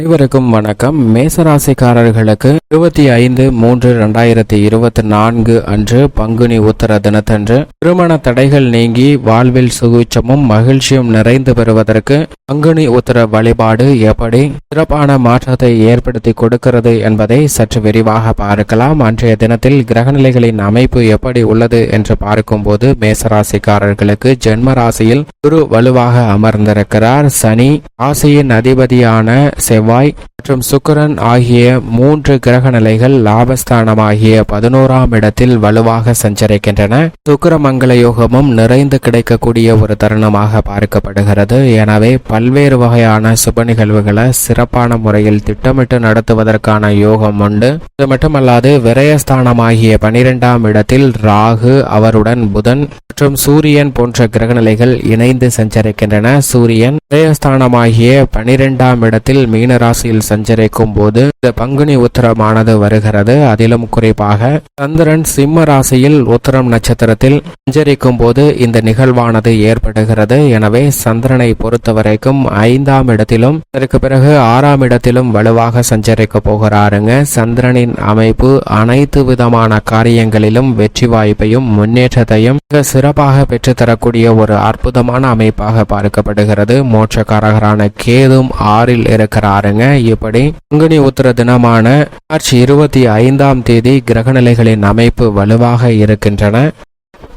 அனைவருக்கும் வணக்கம். மேசராசிக்காரர்களுக்கு இருபத்தி ஐந்து மூன்று இரண்டாயிரத்தி இருபத்தி நான்கு அன்று பங்குனி உத்தர தினத்தன்று திருமண தடைகள் நீங்கி வாழ்வில் சுகுச்சமும் மகிழ்ச்சியும் நிறைந்து பெறுவதற்கு பங்குனி உத்தர வழிபாடு எப்படி சிறப்பான மாற்றத்தை ஏற்படுத்தி கொடுக்கிறது என்பதை சற்று விரிவாக பார்க்கலாம். அன்றைய தினத்தில் கிரகநிலைகளின் அமைப்பு எப்படி உள்ளது என்று பார்க்கும்போது மேசராசிக்காரர்களுக்கு ஜென்ம ராசியில் குரு வலுவாக அமர்ந்திருக்கிறார். சனி ராசியின் அதிபதியான செவ்வாய் white மற்றும் சுக்கிரன் ஆகிய மூன்று கிரக நிலைகள் லாபஸ்தானமாகிய பதினோராம் இடத்தில் வலுவாக சஞ்சரிக்கின்றன. சுக்கிரமங்கல யோகமும் நிறைந்து கிடைக்கக்கூடிய ஒரு தருணமாக பார்க்கப்படுகிறது. எனவே பல்வேறு வகையான சுப நிகழ்வுகளை சிறப்பான முறையில் திட்டமிட்டு நடத்துவதற்கான யோகம் உண்டு. இது மட்டுமல்லாது விரயஸ்தானமாகிய பனிரெண்டாம் இடத்தில் ராகு அவருடன் புதன் மற்றும் சூரியன் போன்ற கிரகநிலைகள் இணைந்து சஞ்சரிக்கின்றன. சூரியன் விரயஸ்தானமாகிய பனிரெண்டாம் இடத்தில் மீனராசியில் சஞ்சரிக்கும் போது இந்த பங்குனி உத்தரமானது வருகிறது. அதிலும் குறிப்பாக சந்திரன் சிம்ம ராசியில் உத்தரம் நட்சத்திரத்தில் சஞ்சரிக்கும் போது இந்த நிகழ்வானது ஏற்படுகிறது. எனவே சந்திரனை பொறுத்த வரைக்கும் ஐந்தாம் இடத்திலும் அதற்கு பிறகு ஆறாம் இடத்திலும் வலுவாக சஞ்சரிக்க போகிறாருங்க. சந்திரனின் அமைப்பு அனைத்து விதமான காரியங்களிலும் வெற்றி வாய்ப்பையும் முன்னேற்றத்தையும் மிக சிறப்பாக பெற்றுத்தரக்கூடிய ஒரு அற்புதமான அமைப்பாக பார்க்கப்படுகிறது. மோட்சக்காரகரான கேதும் ஆறில் இருக்கிறாருங்க. இப்படி பங்குனி உத்தர தினமான மார்ச் இருபத்தி ஐந்தாம் தேதி கிரகநிலைகளின் அமைப்பு வலுவாக இருக்கின்றன.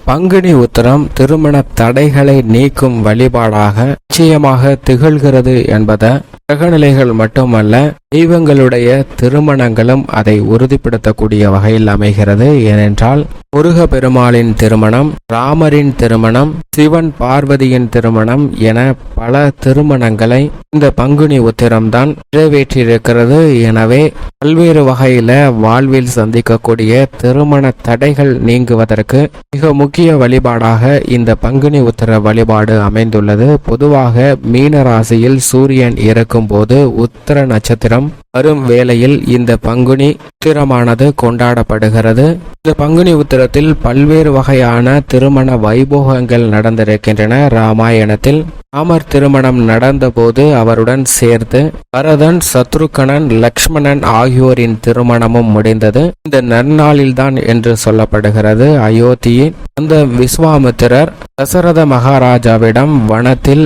பங்குனி உத்தரம் திருமண தடைகளை நீக்கும் வழிபாடாக நிச்சயமாக திகழ்கிறது என்பதை கிரகநிலைகள் மட்டுமல்ல தெய்வங்களுடைய திருமணங்களும் அதை உறுதிப்படுத்தக்கூடிய வகையில் அமைகிறது. ஏனென்றால் முருக பெருமாளின் திருமணம் ராமரின் திருமணம் சிவன் பார்வதியின் திருமணம் என பல திருமணங்களை இந்த பங்குனி உத்திரம்தான் நிறைவேற்றியிருக்கிறது. எனவே பல்வேறு வகையில வாழ்வில் சந்திக்கக்கூடிய திருமண தடைகள் நீங்குவதற்கு மிக முக்கிய முக்கிய வழிபாடாக இந்த பங்குனி உத்திர வழிபாடு அமைந்துள்ளது. பொதுவாக மீன ராசியில் சூரியன் இருக்கும் போது உத்தர நட்சத்திரம் வரும் வேளையில் இந்த பங்குனி உத்திரமானது கொண்டாடப்படுகிறது. இந்த பங்குனி உத்திரத்தில் பல்வேறு வகையான திருமண வைபோகங்கள் நடந்திருக்கின்றன. ராமாயணத்தில் ராமர் திருமணம் நடந்தபோது அவருடன் சேர்த்து பரதன் சத்ருகணன் லக்ஷ்மணன் ஆகியோரின் திருமணமும் முடிந்தது. இந்த நன்னாளில்தான் என்று சொல்லப்படுகிறது. அயோத்தியின் அந்த விஸ்வாமித்திரர் தசரத மகாராஜாவிடம் வனத்தில்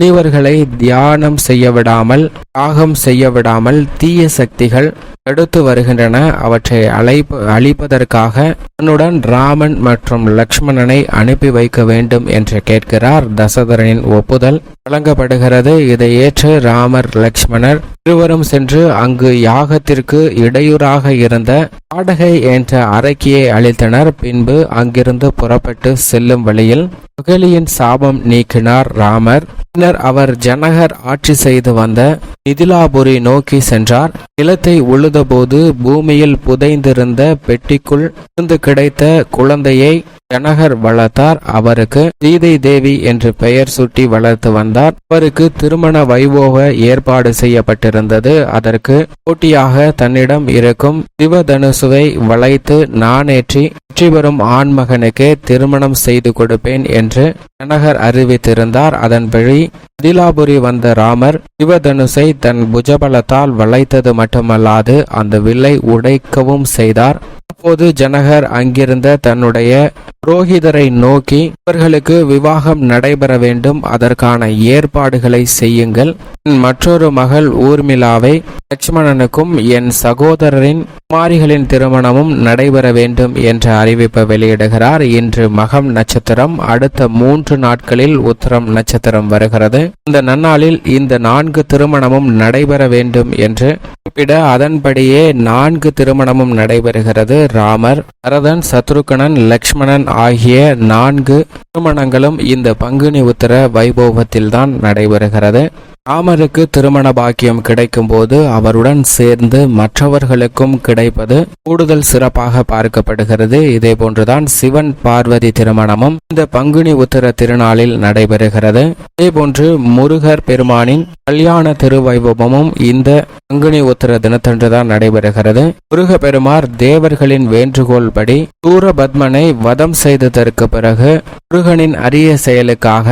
முனிவர்களை தியானம் செய்ய விடாமல் தாகம் செய்ய விடாமல் தீய சக்திகள் தடுத்து வருகின்றன. அவற்றை அழைப்பு அழிப்பதற்காக தன்னுடன் ராமன் மற்றும் லக்ஷ்மணனை அனுப்பி வைக்க வேண்டும் என்று கேட்கிறார் தசதரனின் ஒப்புதல். வழங்கப்படுகிறது. இதை ஏற்று ராமர் லக்ஷ்மணர் இருவரும் சென்று அங்கு யாகத்திற்கு இடையூறாக இருந்த பாடகை என்ற அரக்கியை அழித்தனர். பின்பு அங்கிருந்து புறப்பட்டு செல்லும் வழியில் மகளியின் சாபம் நீக்கினார் ராமர். பின்னர் அவர் ஜனகர் ஆட்சி செய்து வந்த மிதிலாபுரி நோக்கி சென்றார். நிலத்தை உழுதபோது பூமியில் புதைந்திருந்த பெட்டிக்குள் இருந்து கிடைத்த குழந்தையை ஜனகர் வளர்த்தார். அவருக்கு சீதை தேவி என்று பெயர் சுட்டி வளர்த்து வந்தார். அவருக்கு திருமண வைபோக ஏற்பாடு செய்யப்பட்டிருந்தது. அதற்கு போட்டியாக தன்னிடம் இருக்கும் சிவதனுசுவை வளைத்து நானேற்றி வெற்றி பெறும் ஆண்மகனுக்கு திருமணம் செய்து கொடுப்பேன் என்று ஜனகர் அறிவித்திருந்தார். அதன்படி அதிலாபுரி வந்த ராமர் சிவதனுசை தன் புஜபலத்தால் வளைத்தது மட்டுமல்லாது அந்த வில்லை உடைக்கவும் செய்தார். அப்போது ஜனகர் அங்கிருந்த தன்னுடைய புரோகிதரை நோக்கி இவர்களுக்கு விவாகம் நடைபெற வேண்டும் அதற்கான ஏற்பாடுகளை செய்யுங்கள். என் மற்றொரு மகள் ஊர்மிளாவை லட்சுமணனுக்கும் என் சகோதரரின் குமாரிகளின் திருமணமும் நடைபெற வேண்டும் என்ற அறிவிப்பை வெளியிடுகிறார். இன்று மகம் நட்சத்திரம் அடுத்த மூன்று நாட்களில் உத்தரம் நட்சத்திரம் வருகிறது. இந்த நன்னாளில் இந்த நான்கு திருமணமும் நடைபெற வேண்டும் என்று குறிப்பிட அதன்படியே நான்கு திருமணமும் நடைபெறுகிறது. ராமர் பரதன் சத்ருகணன் லக்ஷ்மணன் ஆகிய நான்கு திருமணங்களும் இந்த பங்குனி உத்தர வைபவத்தில்தான் நடைபெறுகிறது. ராமருக்கு திருமண பாக்கியம் கிடைக்கும் போது அவருடன் சேர்ந்து மற்றவர்களுக்கும் கிடைப்பது கூடுதல் சிறப்பாக பார்க்கப்படுகிறது. இதே போன்றுதான் சிவன் பார்வதி திருமணமும் இந்த பங்குனி உத்தர திருநாளில் நடைபெறுகிறது. இதே போன்று முருகர் பெருமானின் கல்யாண திருவைபவமும் இந்த பங்குனி உத்தர தினத்தன்றுதான் நடைபெறுகிறது. முருக பெருமார் தேவர்களின் வேண்டுகோள் படி சூரபத்மனை வதம் செய்ததற்கு பிறகு முருகனின் அரிய செயலுக்காக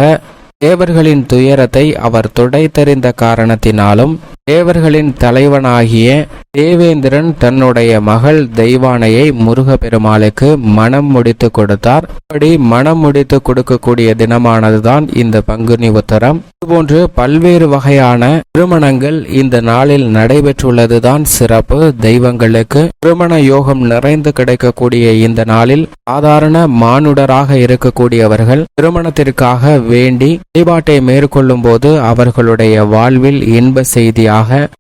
தேவர்களின் துயரத்தை அவர் துடைத்தறிந்த காரணத்தினாலும் தேவர்களின் தலைவனாகிய தேவேந்திரன் தன்னுடைய மகள் தெய்வானையை முருகப்பெருமாளுக்கு மனம் முடித்து கொடுத்தார். அப்படி மனம் முடித்து கொடுக்கக்கூடிய தினமானதுதான் இந்த பங்குனி உத்தரம். இதுபோன்று பல்வேறு வகையான திருமணங்கள் இந்த நாளில் நடைபெற்றுள்ளதுதான் சிறப்பு. தெய்வங்களுக்கு திருமண யோகம் நிறைந்து கிடைக்கக்கூடிய இந்த நாளில் சாதாரண மானுடராக இருக்கக்கூடியவர்கள் திருமணத்திற்காக வேண்டி வழிபாட்டை மேற்கொள்ளும் போது அவர்களுடைய வாழ்வில் இன்ப செய்தியாக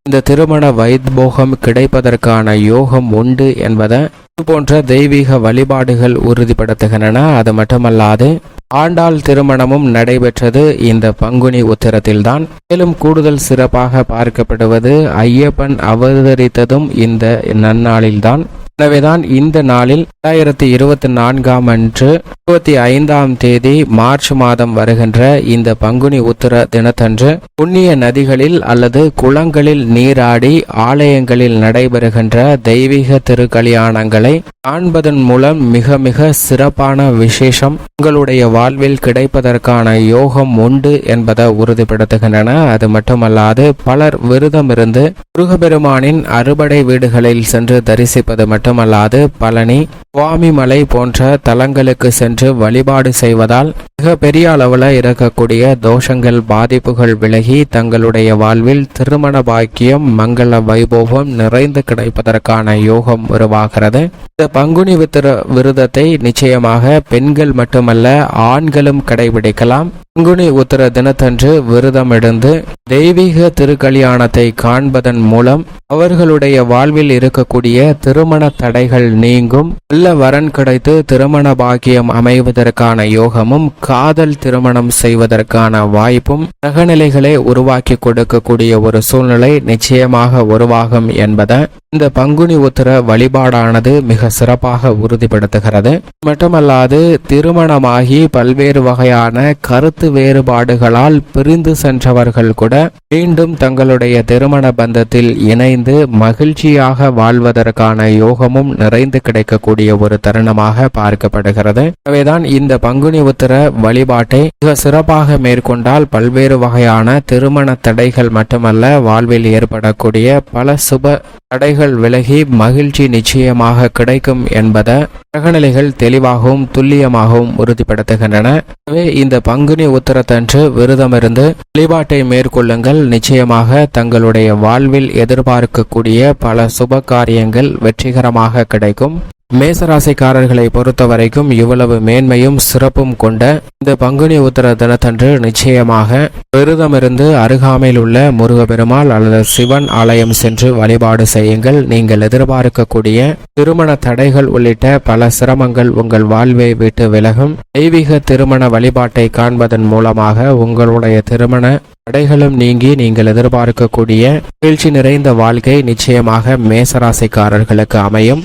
இந்த திருமண வைத்போகம் கிடைப்பதற்கான யோகம் உண்டு என்பதை இது போன்ற தெய்வீக வழிபாடுகள் உறுதிப்படுத்துகின்றன. அது மட்டுமல்லாது ஆண்டாள் திருமணமும் நடைபெற்றது. இந்த பங்குனி உத்திரத்தில்தான் மேலும் கூடுதல் சிறப்பாக பார்க்கப்படுவது. ஐயப்பன் அவதரித்ததும் இந்த நன்னாளில்தான். எனவேதான் இந்த நாளில் இரண்டாயிரத்தி இருபத்தி நான்காம் அன்று இருபத்தி ஐந்தாம் தேதி மார்ச் மாதம் வருகின்ற இந்த பங்குனி உத்திர தினத்தன்று புண்ணிய நதிகளில் அல்லது குளங்களில் நீராடி ஆலயங்களில் நடைபெறுகின்ற தெய்வீக திருக்கல்யாணங்களை காண்பதன் மூலம் மிக மிக சிறப்பான விசேஷம் உங்களுடைய வாழ்வில் கிடைப்பதற்கான யோகம் உண்டு என்பதை உறுதிப்படுத்துகின்றன. அது மட்டுமல்லாது பலர் விரதம் இருந்து முருகபெருமானின் அறுபடை வீடுகளில் சென்று தரிசிப்பது மட்டும் மட்டுமல்லாது பழனி சுவாமிமலை போன்ற தலங்களுக்கு சென்று வழிபாடு செய்வதால் மிக பெரிய அளவில் இருக்கக்கூடிய தோஷங்கள் பாதிப்புகள் விலகி தங்களுடைய வாழ்வில் திருமண பாக்கியம் மங்கள வைபோகம் நிறைந்து கிடைப்பதற்கான யோகம் உருவாகிறது. இந்த பங்குனி வித்திர விரதத்தை நிச்சயமாக பெண்கள் மட்டுமல்ல ஆண்களும் கடைபிடிக்கலாம். பங்குனி உத்திர தினத்தன்று விரதம் எடுந்து தெய்வீக திருக்கல்யாணத்தை காண்பதன் மூலம் அவர்களுடைய வாழ்வில் இருக்கக்கூடிய திருமண தடைகள் நீங்கும். நல்ல வரன் கிடைத்து திருமண பாக்கியம் அமைவதற்கான யோகமும் காதல் திருமணம் செய்வதற்கான வாய்ப்பும் கிரகநிலைகளை உருவாக்கி கொடுக்கக்கூடிய ஒரு சூழ்நிலை நிச்சயமாக உருவாகும் என்பதை இந்த பங்குனி உத்திர வழிபாடானது மிக சிறப்பாக உறுதிப்படுத்துகிறது. மட்டுமல்லாது திருமணமாகி பல்வேறு வகையான கருத்து வேறுபாடுகளால் பிரிந்து சென்றவர்கள் கூட மீண்டும் தங்களுடைய திருமண பந்தத்தில் இணைந்து மகிழ்ச்சியாக வாழ்வதற்கான யோகமும் நிறைந்து கிடைக்கக்கூடிய ஒரு தருணமாக பார்க்கப்படுகிறது. எனவேதான் இந்த பங்குனி உத்தர வழிபாட்டை மிக சிறப்பாக மேற்கொண்டால் பல்வேறு வகையான திருமண தடைகள் மட்டுமல்ல வாழ்வில் ஏற்படக்கூடிய பல சுப தடைகள் விலகி மகிழ்ச்சி நிச்சயமாக கிடைக்கும் என்பதை கிரகநிலைகள் தெளிவாகவும் துல்லியமாகவும் உறுதிப்படுத்துகின்றன. எனவே இந்த பங்குனி உத்தரத்தன்று விரதமிருந்து வழிபாட்டை மேற்கொள்ளுங்கள். நிச்சயமாக தங்களுடைய வாழ்வில் எதிர்பார்க்கக்கூடிய பல சுப காரியங்கள் வெற்றிகரமாக கிடைக்கும். மேசராசிக்காரர்களை பொறுத்த வரைக்கும் இவ்வளவு மேன்மையும் சிறப்பும் கொண்ட இந்த பங்குனி உத்தர தினத்தன்று நிச்சயமாக விரதமிருந்து அருகாமையில் உள்ள முருகப்பெருமாள் அல்லது சிவன் ஆலயம் சென்று வழிபாடு செய்யுங்கள். நீங்கள் எதிர்பார்க்கக்கூடிய திருமண தடைகள் உள்ளிட்ட பல சிரமங்கள் உங்கள் வாழ்வை விட்டு விலகும். தெய்வீக திருமண வழிபாட்டை காண்பதன் மூலமாக உங்களுடைய திருமண தடைகளும் நீங்கி நீங்கள் எதிர்பார்க்கக்கூடிய வீழ்ச்சி நிறைந்த வாழ்க்கை நிச்சயமாக மேசராசிக்காரர்களுக்கு அமையும்.